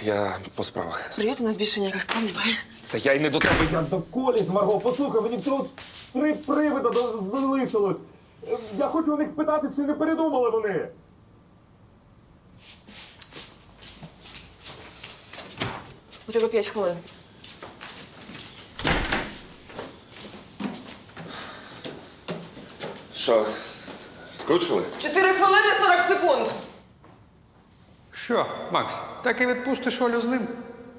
Привіт, я по справах. Привіт, у нас більше ніяких справ немає. Та я й не до тебе. Я до колі, Марго, послухай, мені всього три привида до- залишилось. Я хочу у них спитати, чи не передумали вони. У тебе п'ять хвилин. Що, скучили? Чотири хвилини 40 секунд. Що, Макс, так і відпустиш Олю з ним?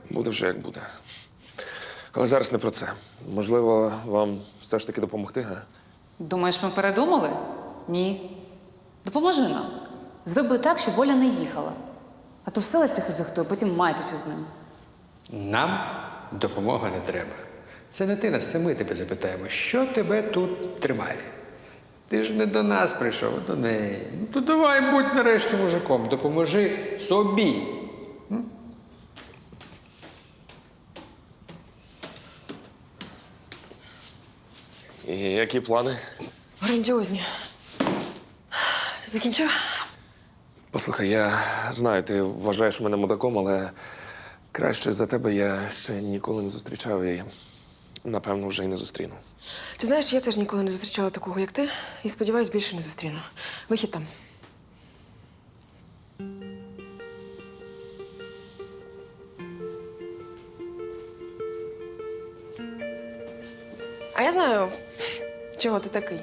Буде вже як буде. Але зараз не про це. Можливо, вам все ж таки допомогти, га? Думаєш, ми передумали? Ні. Допоможи нам. Зроби так, щоб Оля не їхала. А то все лисих і захтує, потім майтеся з ним. Нам допомога не треба. Це не ти нас, це ми тебе запитаємо, що тебе тут тримає. Ти ж не до нас прийшов, а до неї. Ну то давай будь нарешті мужиком, допоможи собі. І які плани? Грандіозні. Ти закінчив? Послухай, я знаю, ти вважаєш мене мудаком, але краще за тебе я ще ніколи не зустрічав і, напевно, вже й не зустріну. Ти знаєш, я теж ніколи не зустрічала такого, як ти, і сподіваюсь, більше не зустріну. Вихід там. А я знаю, чого ти такий.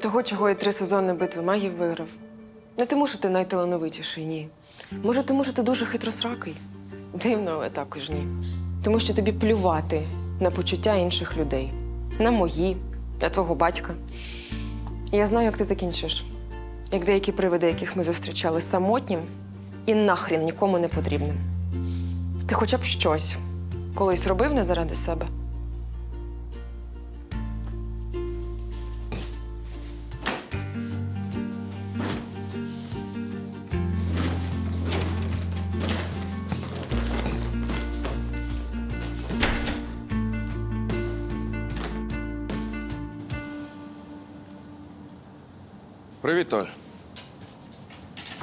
Того, чого я три сезони битви магів виграв. Не тому, що ти найталановитіший, ні. Може, тому, що ти дуже хитросракий. Дивно, але також ні. Тому що тобі плювати на почуття інших людей, на мої, на твого батька. Я знаю, як ти закінчиш. Як деякі привиди, яких ми зустрічали самотнім і нахрін нікому не потрібним. Ти хоча б щось колись робив не заради себе.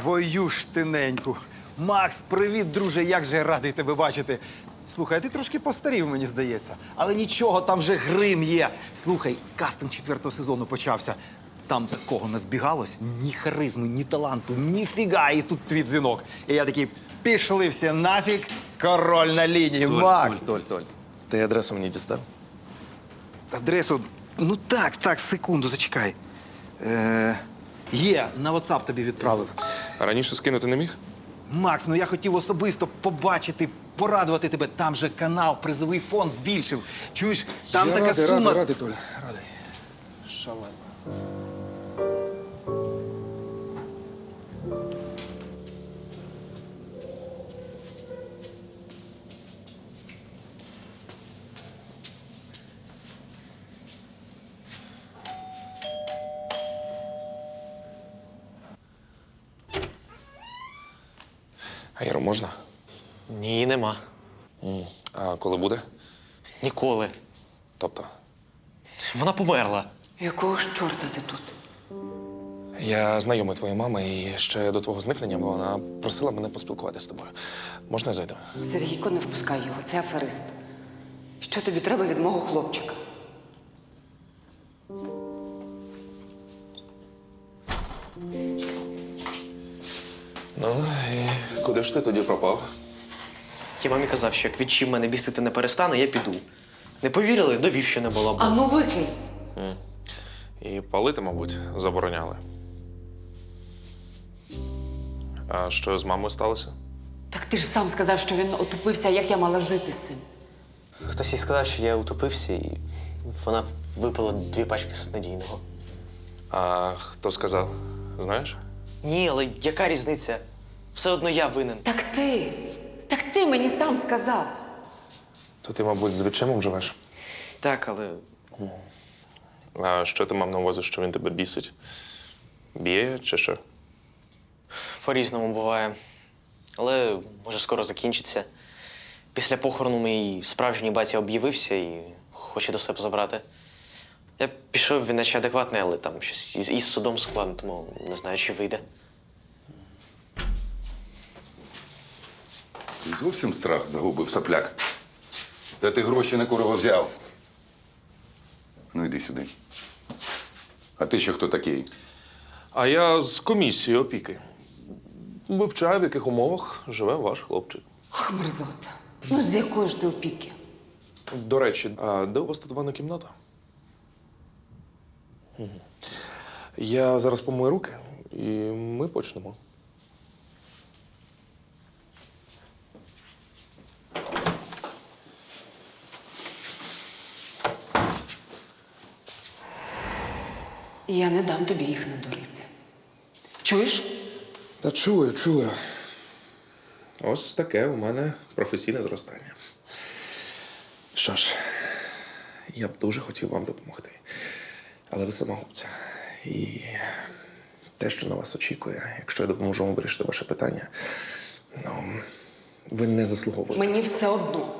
Твою ж тиненьку. Макс, привіт, друже, як же я радий тебе бачити. Слухай, а ти трошки постарів, мені здається. Але нічого, там же грим є. Слухай, кастинг четвертого сезону почався. Там такого не збігалось, ні харизми, ні таланту, ні фіга, і тут твій дзвінок. І я такий, пішли всі нафіг, король на лінії. Макс, Толь, Толь, Толь. Ти адресу мені дістав? адресу. Ну так, так, секунду, зачекай. Е, є, на WhatsApp тобі відправив. А раніше скинути не міг? Макс, ну я хотів особисто побачити, порадувати тебе. Там же канал, призовий фонд збільшив. Чуєш, там я така радий, сума. радий, радий, Толь, радий. Шалено. А Іро, можна? Ні, нема. М. А коли буде? Ніколи. Тобто, Вона померла. Якого ж чорта ти тут? я знайомий твоєї мами і ще до твого зникнення, вона просила мене поспілкуватися з тобою. Можна я зайду? Сергійко, не впускай його, це аферист. Що тобі треба від мого хлопчика? Куди ж ти тоді пропав? Я мамі казав, що як відчим мене бісити не перестане, я піду. Не повірили, довів, що не було. А ну викинь! І палити, мабуть, забороняли. А що з мамою сталося? Так ти ж сам сказав, що він отупився, а як я мала жити з цим. Хтось їй сказав, що я утопився, і вона випила дві пачки снадійного. А хто сказав? Знаєш? Ні, але яка різниця? Все одно я винен. Так ти, так ти мені сам сказав. То ти, мабуть, з відчимом живеш. Так, але А що ти мав на увазі, що він тебе бісить? Б'є чи що? по-різному буває. Але може скоро закінчиться. Після похорону мій справжній батя об'явився і хоче до себе забрати. Я пішов, він наче адекватний, але там щось із, із судом складно, тому не знаю, чи вийде. Ти зовсім страх загубив сопляк. Де ти гроші на курва взяв? Ну йди сюди. А ти ще хто такий? А я з комісії опіки. Вивчаю, в яких умовах живе ваш хлопчик. Ах, мерзота. Ну з якої ж ти опіки? До речі, а де у вас тут ванна кімната? Мгм. Я зараз помию руки, і ми почнемо. Я не дам тобі їх надурити. Чуєш? Та чую, чую. Ось таке у мене професійне зростання. Що ж, я б дуже хотів вам допомогти. Але ви самогубця. І те, що на вас очікує, якщо я допоможу вам вирішити ваше питання, ну, ви не заслуговуєте. Мені все одно.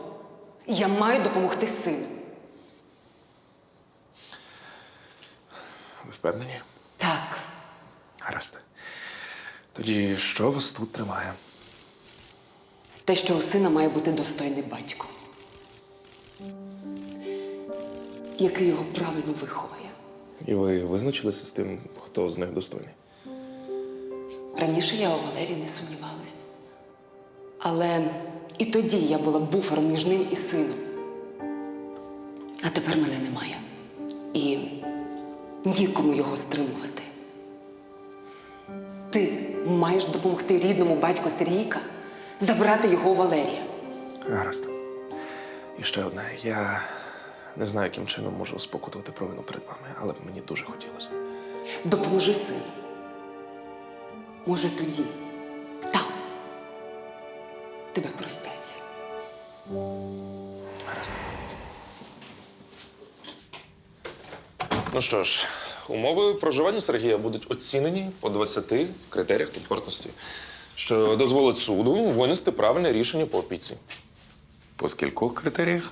Я маю допомогти сину. Впевнені? Так. Гаразд. Тоді що вас тут тримає? Те, що у сина має бути достойний батько, який його правильно виховує. І ви визначилися з тим, хто з них достойний? Раніше я у Валерії не сумнівалась. Але і тоді я була буфером між ним і сином. А тепер мене немає. І нікому його стримувати. Ти маєш допомогти рідному батьку Сергійка забрати його у Валерія. Гаразд. І ще одне. Я не знаю, яким чином можу спокутувати провину перед вами, але мені дуже хотілося. Допоможи сину. Може, тоді, там, тебе простять. Гаразд. Ну що ж, умови проживання Сергія будуть оцінені по 20 критеріях комфортності, що дозволить суду винести правильне рішення по опіці. По скількох критеріях?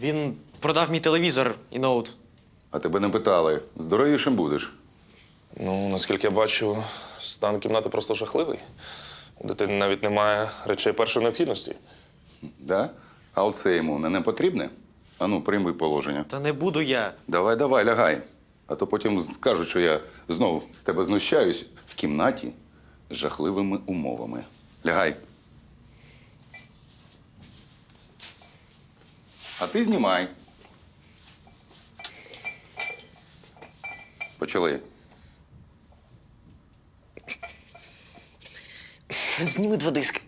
Він продав мій телевізор і ноут. А тебе не питали. Здоровішим будеш. Ну, наскільки я бачу, стан кімнати просто жахливий. У дитини навіть немає речей першої необхідності. Да? А оце йому не, не потрібне? Ану, прийми положення. Та не буду я. Давай, давай, лягай. А то потім скажуть, що я знову з тебе знущаюсь в кімнаті з жахливими умовами. Лягай. А ти знімай. Почали. Зніми два диски.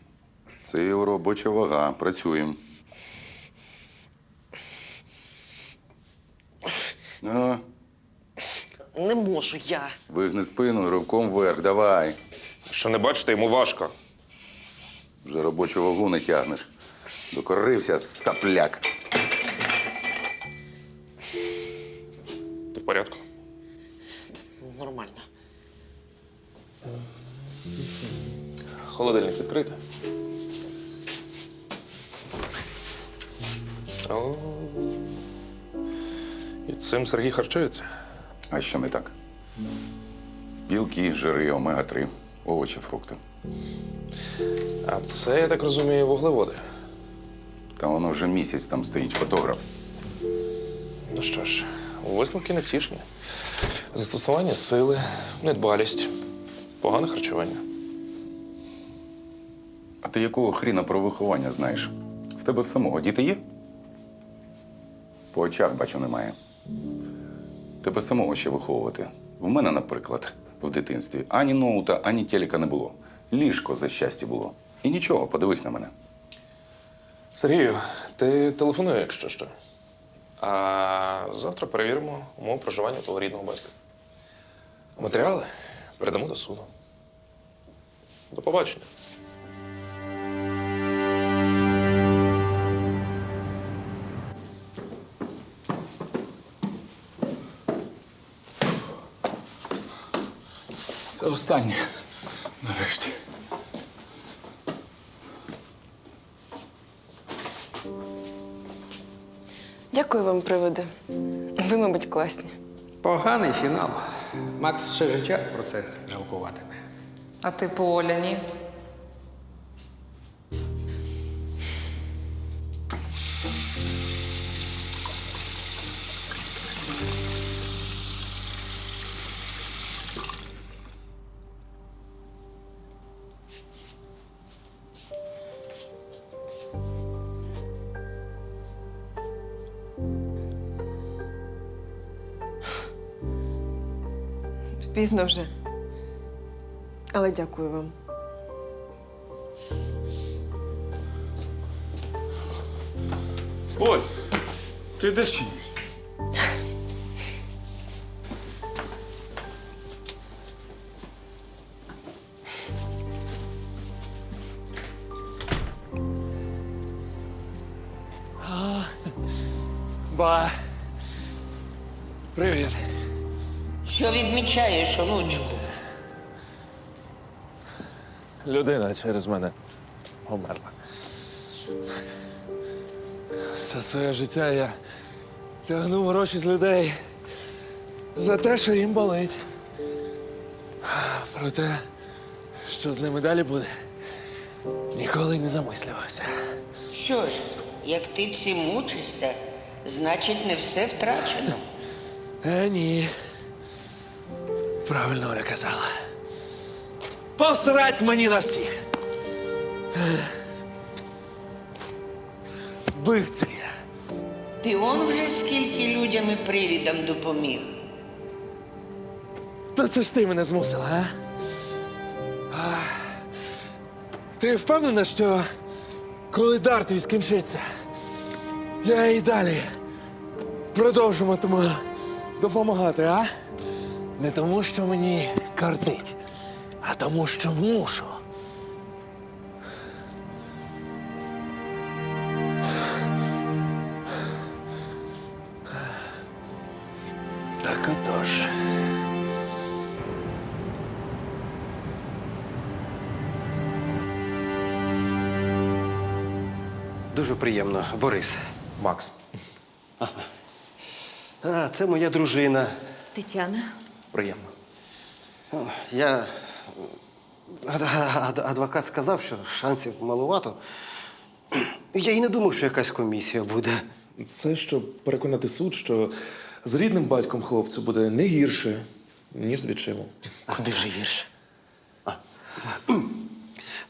Це його робоча вага. Працюємо. Ну, Не можу я. вигни спину, ривком вверх. Давай. Що не бачите, йому важко. Вже робочу вагу не тягнеш. Докорився сапляк. Ти в порядку? Нормально. Холодильник відкрити. О, і цим Сергій харчується. А що не так? Білки, жири, омега-3, овочі, фрукти. А це, я так розумію, вуглеводи. Та воно вже місяць там стоїть фотограф. Ну що ж, висновки невтішні. Застосування сили, недбалість, погане харчування. А ти якого хріна про виховання знаєш? В тебе в самого діти є? По очах бачу, немає. Тебе самого ще виховувати. В мене, наприклад, в дитинстві ані ноута, ані телека не було. Ліжко за щастя було. І нічого, подивись на мене. Сергію, ти телефонуй, якщо що. А завтра перевіримо умови проживання твого рідного батька. Матеріали передамо до суду. До побачення. Останнє. Нарешті. Дякую вам, приводи. Ви, мабуть, класні. Поганий фінал. Макс все життя про це жалкуватиме. А ти по Оля ні? Пізно вже. Але дякую вам. Оль, ти йдеш чи ні? Ба. Привіт. Що відмічаєш, онучку? Людина через мене померла. Все своє життя я тягнув гроші з людей за те, що їм болить. Про те, що з ними далі буде, ніколи не замислювався. Що ж, як ти цим мучишся, значить не все втрачено. Е, ні. Правильно Оля казала. Посрать мені на всіх. Вбивця я. Ти он вже скільки людям і привідам допоміг. То це ж ти мене змусила, а? а? Ти впевнена, що коли дар твій скінчиться, я і далі продовжуватиму допомагати, а? Не тому, що мені кортить, а тому, що мушу. Так отож. Дуже приємно, Борис. Макс, А, це моя дружина. Тетяна. Приємно. Я ад- ад- адвокат сказав, що шансів малувато. Я і не думав, що якась комісія буде. Це щоб переконати суд, що з рідним батьком хлопцю буде не гірше, ніж з відчимом. Куди вже гірше? А.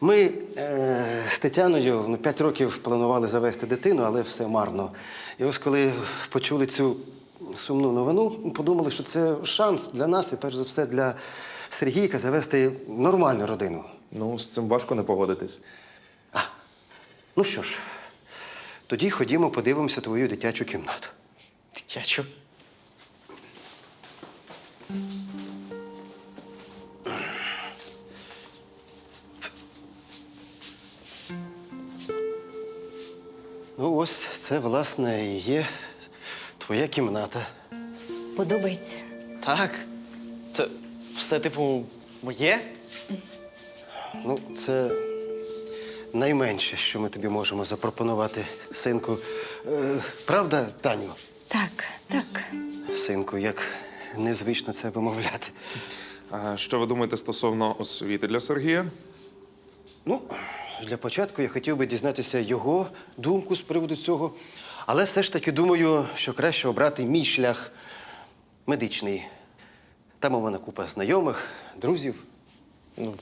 Ми е, з Тетяною ну, п'ять років планували завести дитину, але все марно. І ось коли почули цю сумну новину, подумали, що це шанс для нас і перш за все для Сергійка завести нормальну родину. Ну, з цим важко не погодитись. Ну що ж, тоді ходімо, подивимося твою дитячу кімнату. Дитячу. Ну, ось це, власне, і є твоя кімната. Подобається. Так. Це все, типу, моє? Ну, це найменше, що ми тобі можемо запропонувати, синку. Е, правда, Таню? Так, так. Синку, як незвично це вимовляти. А що ви думаєте стосовно освіти для Сергія? Ну, для початку я хотів би дізнатися його думку з приводу цього. Але все ж таки думаю, що краще обрати мій шлях медичний. Там у мене купа знайомих, друзів. Ну,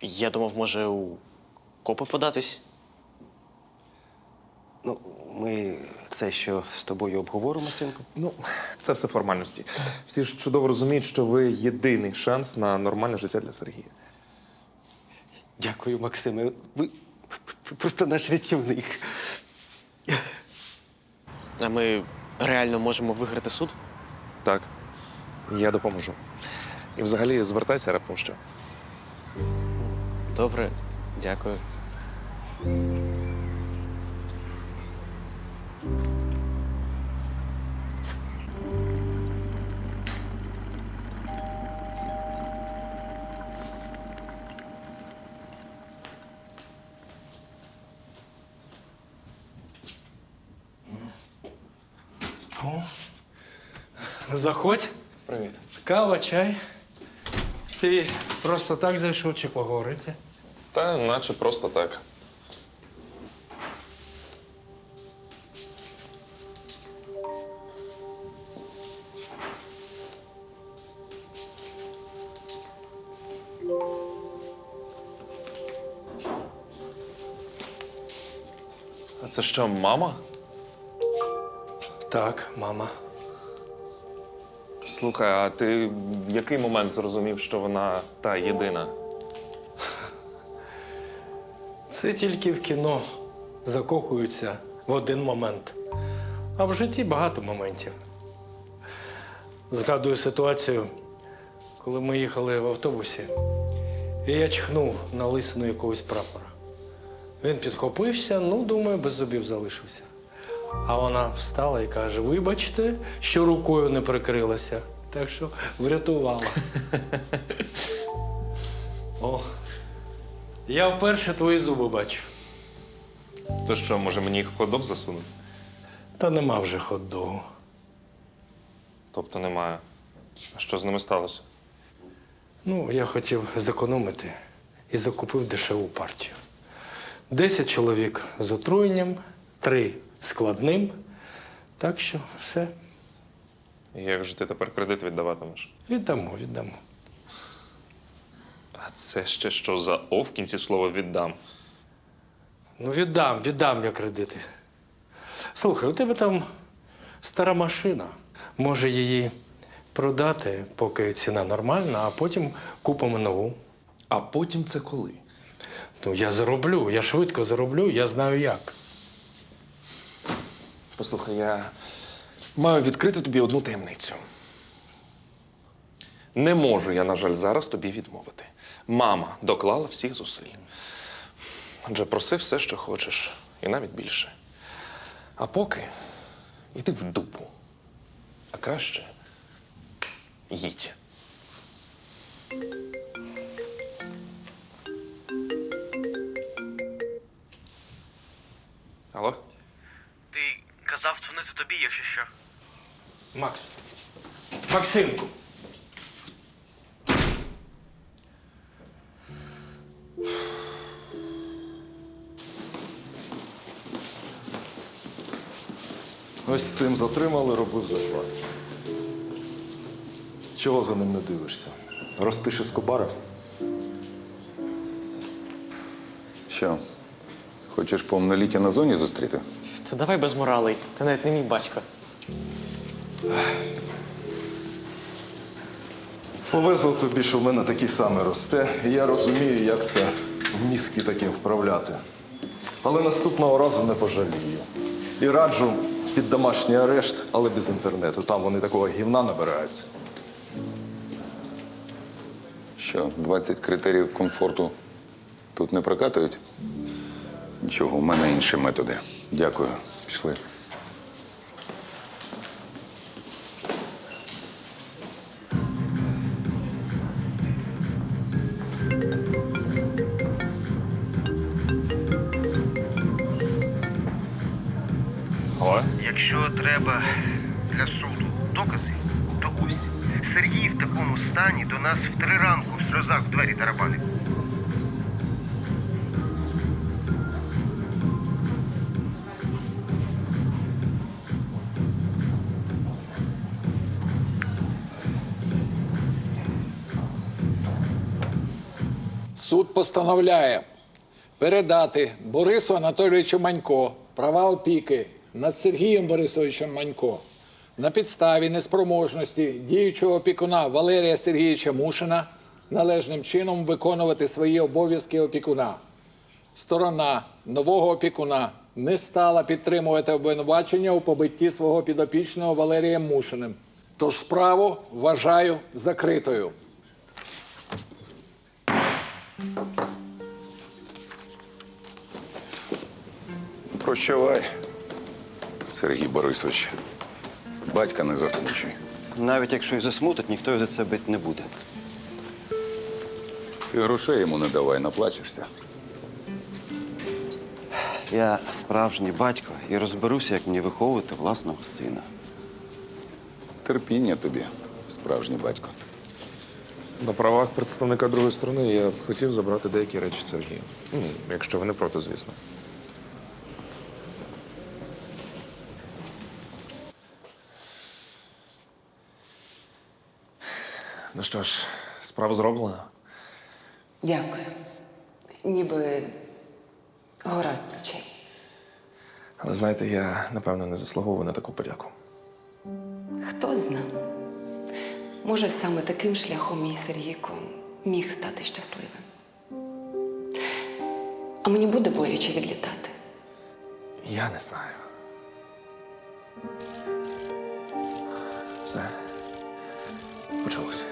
я думав, може, у копи податись. Ну, ми це що з тобою обговоримо, синку. Ну, це все формальності. Всі ж чудово розуміють, що ви єдиний шанс на нормальне життя для Сергія. Дякую, Максиме. Ви просто наш рятівник. А ми реально можемо виграти суд? Так, я допоможу. І взагалі звертайся раптом що. Добре, дякую. Заходь. Привіт. Кава, чай. Ти просто так зайшов чи поговорити? Та наче просто так. А це що, мама? Так, мама. Слухай, а ти в який момент зрозумів, що вона та єдина? Це тільки в кіно закохуються в один момент. А в житті багато моментів. Згадую ситуацію, коли ми їхали в автобусі, і я чхнув на лисину якогось прапора. Він підхопився, ну, думаю, без зубів залишився. А вона встала і каже: вибачте, що рукою не прикрилася. Так що врятувала. О, я вперше твої зуби бачу. То що, може мені їх в ходок засунути? Та нема вже хот-догу. Тобто немає. А що з ними сталося? Ну, я хотів зекономити і закупив дешеву партію. Десять чоловік з отруєнням, три складним. Так що все, Як же ти тепер кредит віддаватимеш? віддамо, віддамо. А це ще що за о в кінці слова віддам. Ну, віддам, віддам я кредити. Слухай, у тебе там стара машина. Може її продати, поки ціна нормальна, а потім купимо нову. А потім це коли? Ну, я зароблю, я швидко зароблю, я знаю як. Послухай, я маю відкрити тобі одну таємницю. Не можу я, на жаль, зараз тобі відмовити. Мама доклала всіх зусиль. Отже, проси все, що хочеш, і навіть більше. А поки йди в дупу. А краще їдь. Алло? Казав дзвонити тобі, якщо що. Макс. Максимку. Ось з цим затримали, робив заклад. Чого за ним не дивишся? Ростиш із кобара? Що? Хочеш повноліття на зоні зустріти? Та давай без моралей. Ти навіть не мій батько. Повезло тобі, що в мене такий самий росте, і я розумію, як це в мізки таким вправляти. Але наступного разу не пожалію. І раджу під домашній арешт, але без інтернету. Там вони такого гівна набираються. Що, 20 критеріїв комфорту тут не прокатують? Нічого, у мене інші методи. Дякую. Пішли. Суд постановляє передати Борису Анатолійовичу Манько права опіки над Сергієм Борисовичем Манько на підставі неспроможності діючого опікуна Валерія Сергійовича Мушина належним чином виконувати свої обов'язки опікуна. Сторона нового опікуна не стала підтримувати обвинувачення у побитті свого підопічного Валерієм Мушиним. Тож справу вважаю закритою. Прощавай, Сергій Борисович. Батька не засмучуй. Навіть якщо і засмутить, ніхто за це бити не буде. Ти грошей йому не давай, наплачешся. Я справжній батько і розберуся, як мені виховувати власного сина. Терпіння тобі, справжній батько. На правах представника другої сторони я б хотів забрати деякі речі Сергія. Ну, якщо ви не проти, звісно. Ну що ж, справа зроблена. Дякую. Ніби гора з плечей. Але знаєте, я напевно не заслуговую на таку подяку. Хто зна? Може, саме таким шляхом мій Сергійко міг стати щасливим. А мені буде боляче відлітати. Я не знаю. Все. Почалося.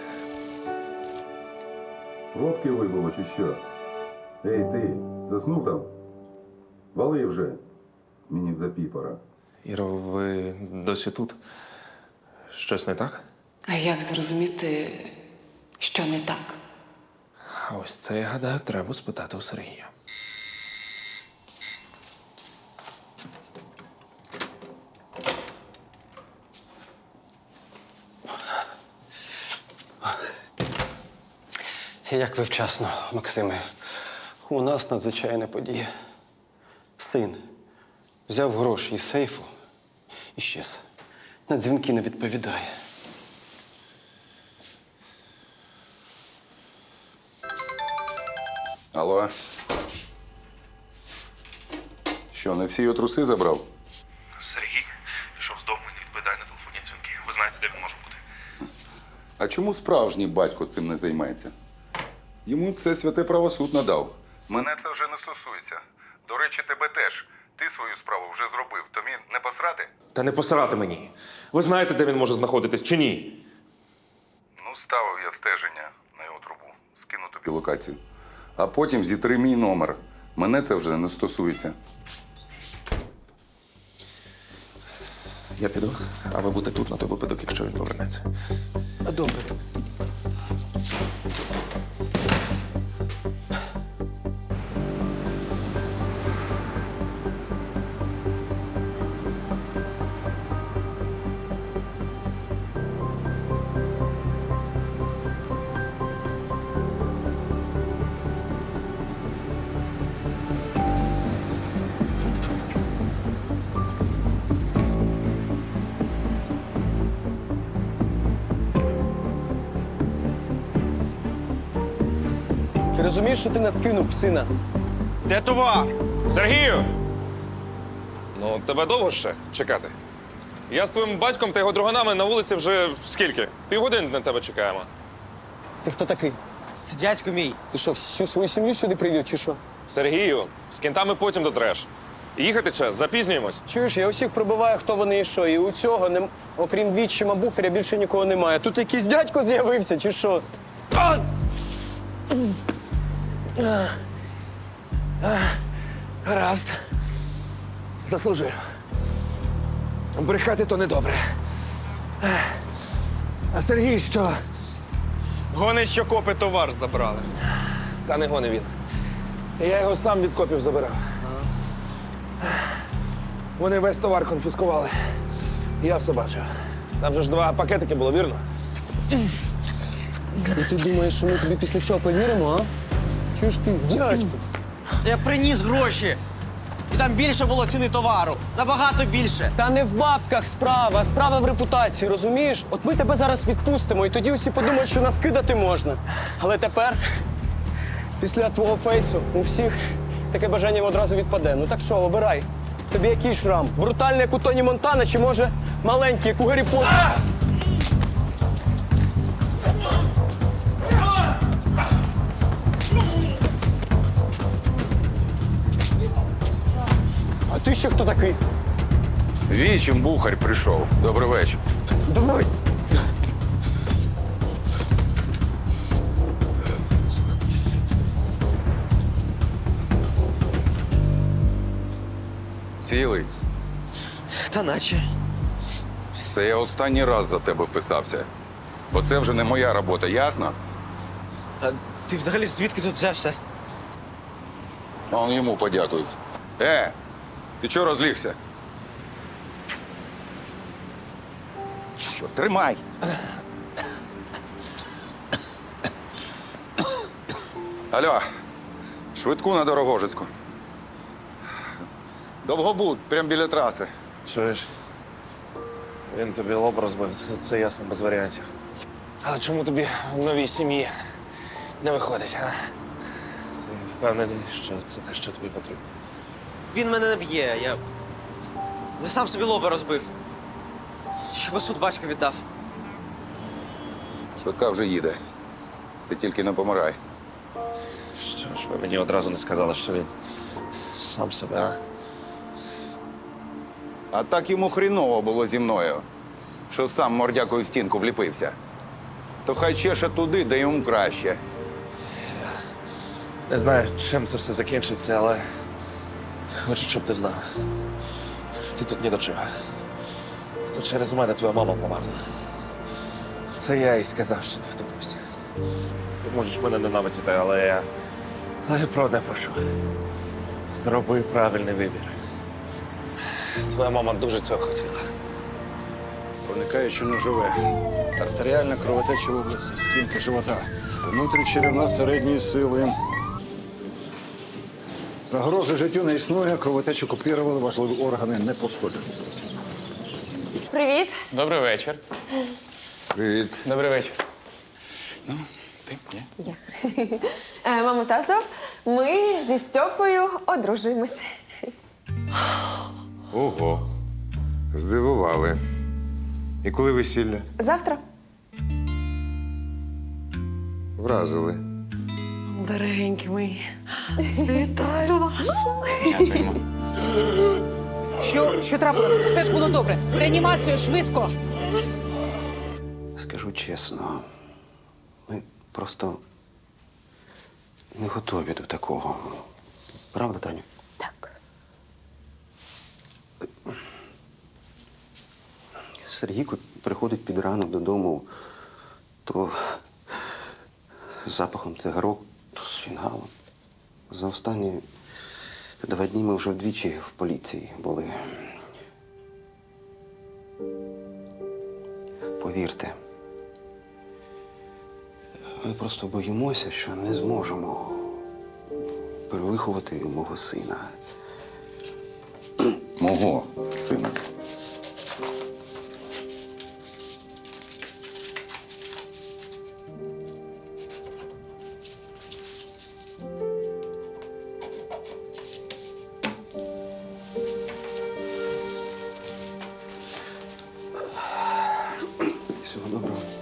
Водки вибило чи що? Ей, ти, заснув там? Вали вже. Мені за піпора. Іро, ви досі тут? Щось не так? А як зрозуміти, що не так? А ось це, я гадаю, треба спитати у Сергія. Як ви вчасно, Максиме. У нас надзвичайна подія. Син взяв гроші із сейфу і щез. На дзвінки не відповідає. Алло. Що, не всі його труси забрав? Сергій пішов з дому і не відповідає на телефонні дзвінки. Ви знаєте, де він може бути? А чому справжній батько цим не займається? Йому це святе правосуд надав. Мене це вже не стосується. До речі, тебе теж. Ти свою справу вже зробив. Тобі не посрати? Та не посирати мені. Ви знаєте, де він може знаходитись чи ні? Ну, ставив я стеження на його трубу. Скину тобі локацію. А потім зітри мій номер. Мене це вже не стосується. Я піду, а ви будете тут на той випадок, якщо він повернеться. Добре. Розумієш, що ти нас кинув, псина? Де товар? Сергію! Ну, тебе довго ще чекати? Я з твоїм батьком та його друганами на вулиці вже скільки? Півгодини на тебе чекаємо. Це хто такий? Це дядько мій. Ти що, всю свою сім'ю сюди привів, чи що? Сергію, з кінтами потім дотреш. Їхати час, запізнюємось. Чуєш, я усіх прибиваю, хто вони і що. І у цього, нем- окрім відчима бухаря, більше нікого немає. Тут якийсь дядько з'явився, чи що? А! А! А! Гаразд. Заслужив. Брехати то недобре. А Сергій що? Гони, що копи товар забрали. Та не гони він. Я його сам від копів забирав. Вони весь товар конфіскували. Я все бачив. Там же ж два пакетики було, вірно? І ти думаєш, що ми тобі після цього повіримо, а? Чуєш ти, дядько? Та я приніс гроші. І там більше було ціни товару. Набагато більше. Та не в бабках справа, а справа в репутації, розумієш? От ми тебе зараз відпустимо, і тоді усі подумають, що нас кидати можна. Але тепер, після твого фейсу, у всіх таке бажання одразу відпаде. Ну так що, обирай. Тобі який шрам? Брутальний, як у Тоні Монтана, чи може маленький, як у Гаррі Поттера? Ще хто такий? Вічим бухарь прийшов. Добрий вечір. Давай. Цілий. Та наче. Це я останній раз за тебе вписався. Бо це вже не моя робота, ясно? А ти взагалі звідки тут взявся? А он йому подякуй. Е, ти чого розлігся? Що, тримай. Алло, швидку на Дорогожицьку. Довгобуд, прямо біля траси. Чуєш? Він тобі лоб розбив, це- це ясно, без варіантів. Але чому тобі в новій сім'ї не виходить, а? Ти впевнений, що це те, що тобі потрібно. Він мене не б'є. Я. Я сам собі лоба розбив. Щоб суд батько віддав. Швидка вже їде. Ти тільки не помирай. Що ж ви мені одразу не сказали, що він сам себе, а? А так йому хріново було зі мною, що сам мордякою в стінку вліпився. То хай чеше туди, де йому краще. Не знаю, чим це все закінчиться, але хочу, щоб ти знав. Ти тут ні до чого. Це через мене твоя мама померла. Це я їй сказав, що ти втопився. Ти можеш мене ненавидіти, але я. Але я про одне прошу. Зроби правильний вибір. Твоя мама дуже цього хотіла. проникаючи ножове. Артеріальна кровотеча в області стінки живота. Внутрічеревна середньої сили. Загрози життю не існує, кровотечу купірували, важливі органи не пошкоджені. Привіт! Добрий вечір. Привіт. Добрий вечір. Ну, ти є. Е, мамо, тато, ми зі Стьопою одружуємося. Ого. Здивували. І коли весілля? Завтра. Вразили. Дорогенькі мої. Вітаю вас. Дякуємо. Що, що трапилось? Все ж було добре. В реанімацію швидко. Скажу чесно, ми просто не готові до такого. Правда, Таню? Так. Сергійко приходить під ранок додому, то з запахом цигарок, фінгалом. За останні два дні ми вже вдвічі в поліції були. Повірте, ми просто боїмося, що не зможемо перевиховати мого сина. Мого сина. Доброго.